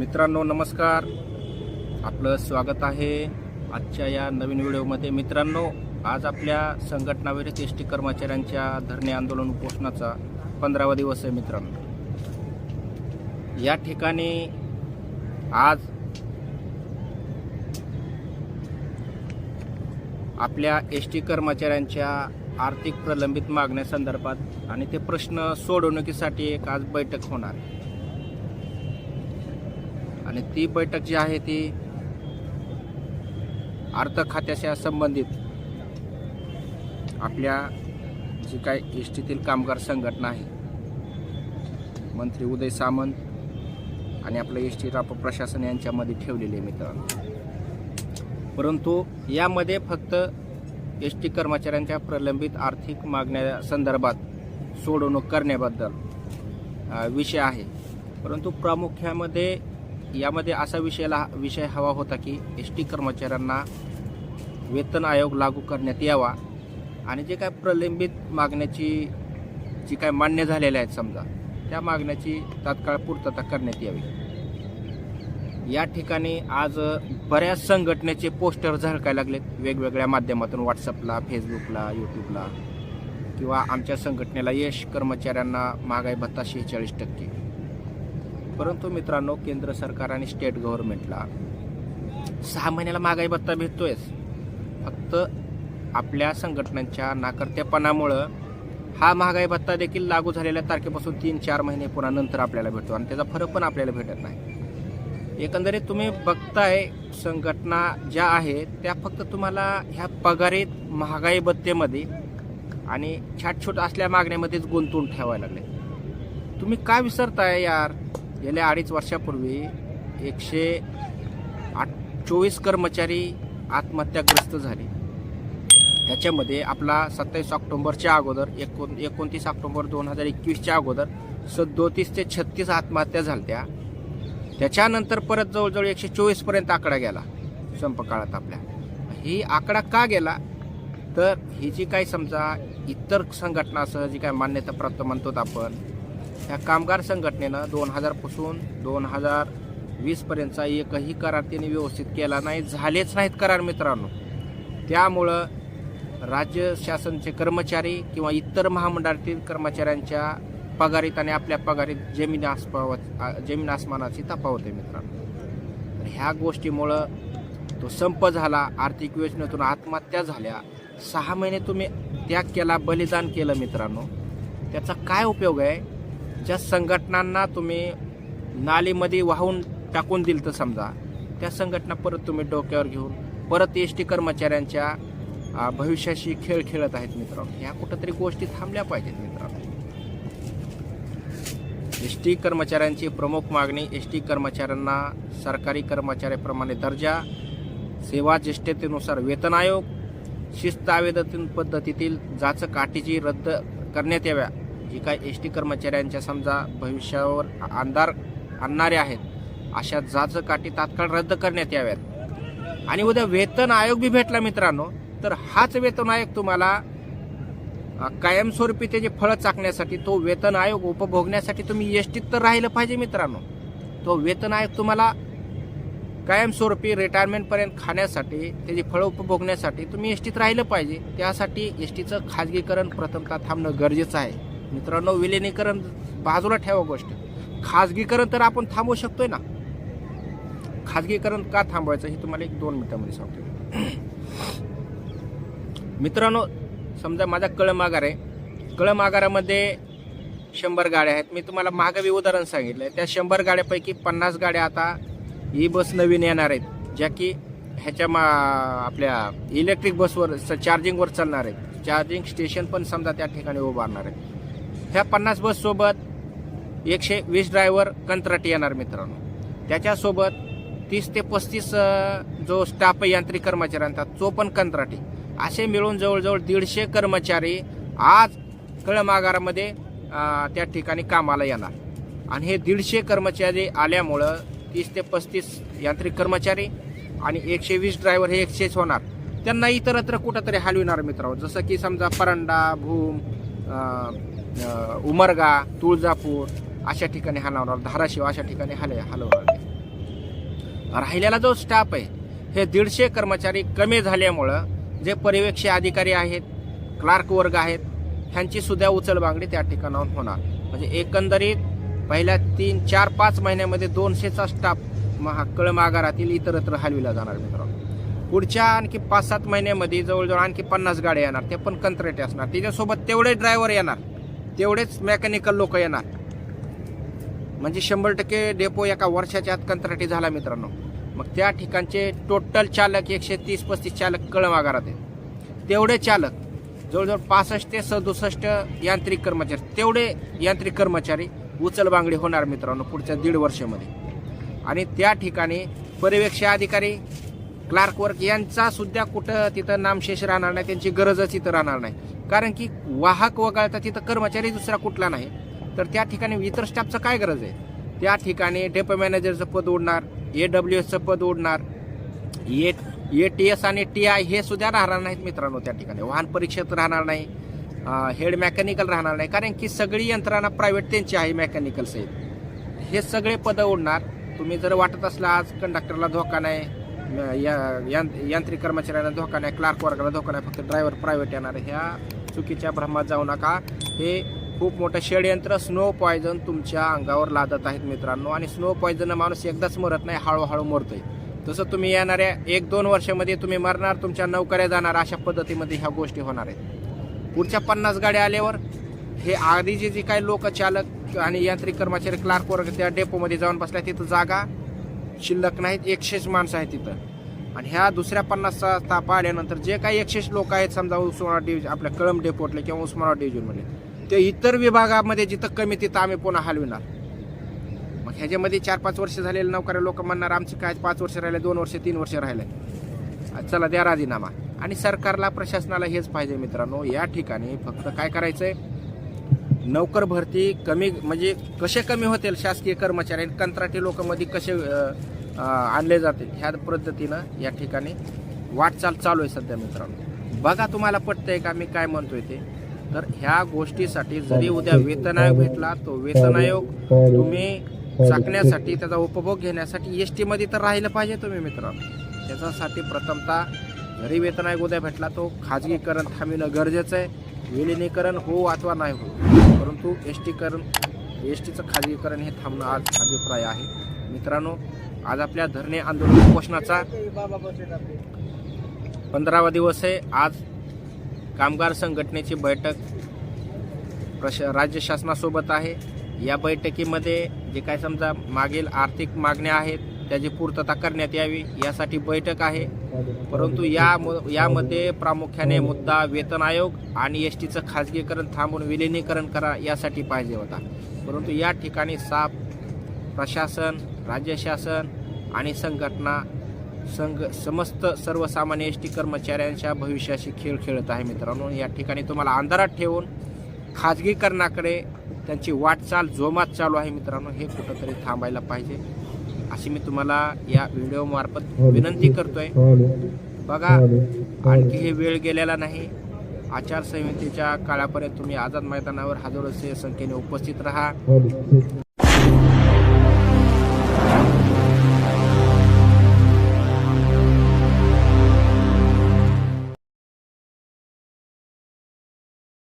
मित्रांनो नमस्कार. आपलं स्वागत आहे आजच्या या नवीन व्हिडिओमध्ये. मित्रांनो आज आपल्या संघटनाविरहित एस टी कर्मचाऱ्यांच्या धरणे आंदोलन उपोषणाचा पंधरावा दिवस आहे मित्रांनो. या ठिकाणी आज आपल्या एस टी कर्मचाऱ्यांच्या आर्थिक प्रलंबित मागण्यासंदर्भात आणि ते प्रश्न सोडवणुकीसाठी एक आज बैठक होणार आहे. आणि ती बैठक जी आहे ती अर्थ खात्याच्या संबंधित आपल्या जी काय एस टीतील कामगार संघटना आहे मंत्री उदय सामंत आणि आपलं एस टी राप प्रशासन यांच्यामध्ये ठेवलेले आहे मित्रांनो. परंतु यामध्ये फक्त एस टी कर्मचाऱ्यांच्या प्रलंबित आर्थिक मागण्या संदर्भात सोडवणूक करण्याबद्दल विषय आहे. परंतु प्रामुख्यामध्ये यामध्ये असा विषयाला विषय हवा होता की एस टी कर्मचाऱ्यांना वेतन आयोग लागू करण्यात यावा आणि जे काय प्रलंबित मागण्याची जी काय मान्य झालेल्या आहेत समजा त्या मागण्याची तात्काळ पूर्तता करण्यात यावी. या ठिकाणी आज बऱ्याच संघटनेचे पोस्टर झळकायला लागलेत. वेगवेगळ्या माध्यमातून व्हॉट्सअपला फेसबुकला यूट्यूबला किंवा आमच्या संघटनेला यश कर्मचाऱ्यांना महागाई भत्ता शेहेचाळीस टक्के. परंतु मित्रांनो केंद्र सरकार आणि स्टेट गव्हर्नमेंटला सहा महिन्याला महागाई भत्ता भेटतोयच. फक्त आपल्या संघटनांच्या नाकर्तेपणामुळं हा महागाई भत्ता देखील लागू झालेल्या तारखेपासून तीन चार महिने पुन्हा नंतर आपल्याला भेटतो आणि त्याचा फरक पण आपल्याला भेटत नाही. एकंदरीत तुम्ही बघताय संघटना ज्या आहेत त्या फक्त तुम्हाला ह्या पगारीत महागाई भत्तेमध्ये आणि छाटछूट असल्या मागण्यामध्येच गुंतवून ठेवायला लागले तुम्ही काय विसरताय यार? गेल्या अडीच वर्षापूर्वी एकशे आठ चोवीस कर्मचारी आत्महत्याग्रस्त झाले. त्याच्यामध्ये आपला सत्तावीस ऑक्टोंबरच्या अगोदर एकोण एकोणतीस ऑक्टोबर दोन हजार एकवीसच्या अगोदर सदोतीस ते छत्तीस आत्महत्या झाल्या त्याच्यानंतर परत जवळजवळ एकशे चोवीसपर्यंत आकडा गेला संपकाळात आपल्या. ही आकडा का गेला? तर ही जी काही समजा इतर संघटनासह जी काय मान्यता प्राप्त म्हणतो आपण ह्या कामगार संघटनेनं दोन हजारपासून दोन हजार वीसपर्यंतचा एकही करार त्यांनी व्यवस्थित केला नाही झालेच नाहीत करार मित्रांनो. त्यामुळं राज्य शासनचे कर्मचारी किंवा इतर महामंडळातील कर्मचाऱ्यांच्या पगारीत आणि आपल्या पगारीत जमीन आसपावत जमीन आसमानाची तफावत आहे मित्रांनो. ह्या गोष्टीमुळं तो संप झाला आर्थिक योजनेतून आत्महत्या झाल्या. सहा महिने तुम्ही त्याग केला बलिदान केलं मित्रांनो. त्याचा काय उपयोग आहे? ज्या संघटनांना तुम्ही नालीमध्ये वाहून टाकून दिलं तर समजा त्या संघटना परत तुम्ही डोक्यावर घेऊन परत एस टी कर्मचाऱ्यांच्या भविष्याशी खेळ खेळत आहेत मित्रांनो. ह्या कुठंतरी गोष्टी थांबल्या पाहिजेत मित्रांनो. एस टी कर्मचाऱ्यांची प्रमुख मागणी एस टी कर्मचाऱ्यांना सरकारी कर्मचाऱ्याप्रमाणे दर्जा सेवा ज्येष्ठतेनुसार वेतन आयोग शिस्त आवेदन पद्धतीतील जाचक अटीची रद्द करण्यात याव्या. जी काय एस टी कर्मचाऱ्यांच्या समजा भविष्यावर अंधार आणणारे आहेत अशा जाचक तात्काळ रद्द करण्यात याव्यात. आणि उद्या वेतन आयोग बी भेटला मित्रांनो तर हाच वेतन आयोग तुम्हाला कायमस्वरूपी त्याचे फळं चाकण्यासाठी तो वेतन आयोग उपभोगण्यासाठी तुम्ही एसटीत तर राहिलं पाहिजे मित्रांनो. तो वेतन आयोग तुम्हाला कायमस्वरूपी रिटायरमेंटपर्यंत खाण्यासाठी त्याची फळं उपभोगण्यासाठी तुम्ही एसटीत राहिलं पाहिजे. त्यासाठी एसटीचं खाजगीकरण प्रथमतः थांबणं गरजेचं आहे. मित्रांनो विलिनीकरण बाजूला ठेवा गोष्ट. खाजगीकरण तर आपण थांबवू शकतोय ना? खाजगीकरण का थांबवायचं हे तुम्हाला एक दोन मिनिटांमध्ये सांगतो. मित्रांनो समजा माझा कळमागार आहे. कळमागारामध्ये शंभर गाड्या आहेत. मी तुम्हाला मागं उदाहरण सांगितलं. त्या शंभर गाड्यापैकी पन्नास गाड्या आता ई बस नवीन येणार आहेत ज्या की ह्याच्या मा आपल्या इलेक्ट्रिक बसवर स- चार्जिंगवर चालणार आहेत. चार्जिंग स्टेशन पण समजा त्या ठिकाणी उभारणार आहेत. ह्या पन्नास बससोबत एकशे वीस ड्रायव्हर कंत्राटी येणार मित्रांनो. त्याच्यासोबत तीस ते पस्तीस जो स्टाफ यांत्रिक कर्मचाऱ्यांचा तो पण कंत्राटी. असे मिळून जवळजवळ दीडशे कर्मचारी आज कळमागारामध्ये त्या ठिकाणी कामाला येणार. आणि हे दीडशे कर्मचारी आल्यामुळं तीस ते पस्तीस यांत्रिक कर्मचारी आणि एकशे वीस ड्रायव्हर हे एकशेच होणार. त्यांना इतरत्र कुठंतरी हलविणार मित्रांनो. जसं की समजा परंडा भूम उमरगा तुळजापूर अशा ठिकाणी हलवणार धाराशिव अशा ठिकाणी हल हलवणार राहिलेला जो स्टाफ आहे हे दीडशे कर्मचारी कमी झाल्यामुळं जे पर्यवेक्षी अधिकारी आहेत क्लार्क वर्ग आहेत ह्यांची सुद्धा उचलबांगडी त्या ठिकाणाहून होणार. म्हणजे एकंदरीत पहिल्या तीन चार पाच महिन्यामध्ये दोनशेचा स्टाफ महा कळमागारातील इतरत्र हलविला जाणार मित्रांनो. पुढच्या आणखी पाच सात महिन्यामध्ये जवळजवळ आणखी पन्नास गाड्या येणार ते पण कंत्राटे असणार. त्याच्यासोबत तेवढे ड्रायव्हर येणार. तेवढेच मेकॅनिकल लोक येणार. म्हणजे शंभर टक्के डेपो एका वर्षाच्या आत कंत्राटी झाला मित्रांनो. मग त्या ठिकाणचे टोटल चालक एकशे तीस पस्तीस चालक कळमागारात आहेत. तेवढे चालक जवळजवळ पासष्ट ते सदुसष्ट यांत्रिक कर्मचारी तेवढे यांत्रिक कर्मचारी उचलबांगडी होणार मित्रांनो पुढच्या दीड वर्षामध्ये. आणि त्या ठिकाणी पर्यवेक्षी अधिकारी क्लार्क वर्क यांचा सुद्धा कुठं तिथं नामशेष राहणार नाही त्यांची गरजच इथं राहणार नाही. कारण की वाहक वगळता तिथं कर्मचारी दुसरा कुठला नाही. तर त्या ठिकाणी इतर स्टाफचं काय गरज आहे? त्या ठिकाणी डेपो मॅनेजरचं पद उडणार ए डब्ल्यू एसचं पद उडणार ए ए टी एस आणि टी आय हे सुद्धा राहणार नाहीत मित्रांनो त्या ठिकाणी. वाहन परीक्षेत राहणार नाही हेड मेकॅनिकल राहणार नाही. कारण की सगळी यंत्रणा प्रायव्हेट त्यांची आहे मेकॅनिकल सहित. हे सगळे पदं उडणार. तुम्ही जर वाटत असला आज कंडक्टरला धोका नाही या- यांत्रिक कर्मचाऱ्यांना धोका नाही क्लार्क वर्गाला धोका नाही फक्त ड्रायव्हर प्रायव्हेट येणार. ह्या चुकीच्या भ्रमात जाऊ नका. हे खूप मोठं षडयंत्र स्नो पॉयझन तुमच्या अंगावर लादत आहेत मित्रांनो. आणि स्नो पॉयझन माणूस एकदाच मरत नाही हळूहळू मरतोय. तसं तुम्ही येणाऱ्या एक दोन वर्षामध्ये तुम्ही मरणार तुमच्या नौकऱ्या जाणार अशा पद्धतीमध्ये ह्या गोष्टी होणार आहेत. पुढच्या पन्नास गाड्या आल्यावर हे आधीचे जे काही लोक चालक आणि यांत्रिक कर्मचारी क्लार्क वर्ग त्या डेपोमध्ये जाऊन बसल्या तिथं जागा. शिल्लक नाहीत एकशेच माणसं आहेत तिथं. आणि ह्या दुसऱ्या पन्नासचा ताप आल्यानंतर जे काही एकशे लोक आहेत समजा उस्मानाबाद डिव्हिजन आपल्या कळंब डेपोटले किंवा उस्मानाबाद डिव्हिजनमध्ये ते इतर विभागामध्ये जिथं कमी तिथं आम्ही पुन्हा हलविणार. मग ह्याच्यामध्ये चार पाच वर्ष झालेले नौकऱ्या लोक म्हणणार आमचे काय पाच वर्ष राहिले दोन वर्ष तीन वर्ष राहिले चला द्या राजीनामा. आणि सरकारला प्रशासनाला हेच पाहिजे मित्रांनो या ठिकाणी फक्त काय करायचंय? नोकर भरती कमी म्हणजे कसे कमी होतील शासकीय कर्मचारी आणि कंत्राटी लोकांमध्ये कसे आणले जातील ह्या पद्धतीनं या ठिकाणी वाटचाल चालू आहे सध्या मित्रांनो. बघा तुम्हाला पटतंय का मी काय म्हणतोय ते. तर ह्या गोष्टीसाठी जरी उद्या वेतन आयोग भेटला तो वेतन आयोग तुम्ही चाकण्यासाठी त्याचा उपभोग घेण्यासाठी एसमध्ये तर राहिलं पाहिजे तुम्ही मित्रांनो. त्याच्यासाठी प्रथमतः जरी वेतन आयोग उद्या भेटला तो खाजगीकरण थांबविणं गरजेचं आहे. विलिनीकरण हो अथवा नाही हो. परंतु एस टीकरण एस टीचं खाजगीकरण हे थांबणं आज अभिप्राय आहे. मित्रांनो आज आपल्या धरणे आंदोलन उपोषणाचा पंधरावा दिवस आहे. आज कामगार संघटनेची बैठक प्रश राज्य शासनासोबत आहे. या बैठकीमध्ये जे काय समजा मागील आर्थिक मागण्या आहेत त्याची पूर्तता करण्यात यावी यासाठी बैठक आहे. परंतु या यामध्ये प्रामुख्याने मुद्दा वेतन आयोग आणि एस टीचं खाजगीकरण थांबून विलिनीकरण करा यासाठी पाहिजे होता. परंतु या ठिकाणी साप प्रशासन राज्य शासन आणि संघटना संघ समस्त सर्वसामान्य एस टी कर्मचाऱ्यांच्या भविष्याशी खेळ खेळत आहे मित्रांनो. या ठिकाणी तुम्हाला अंधारात ठेवून खाजगीकरणाकडे त्यांची वाटचाल जोमात चालू आहे मित्रांनो. हे कुठंतरी थांबायला पाहिजे. अशी मी तुम्हाला या व्हिडिओमार्फत विनंती करतोय. बघा आणखी हे वेळ गेलेला नाही. आचारसंहितेच्या काळापर्यंत तुम्ही आझाद मैदानावर हजारोचे संख्येने उपस्थित राहा.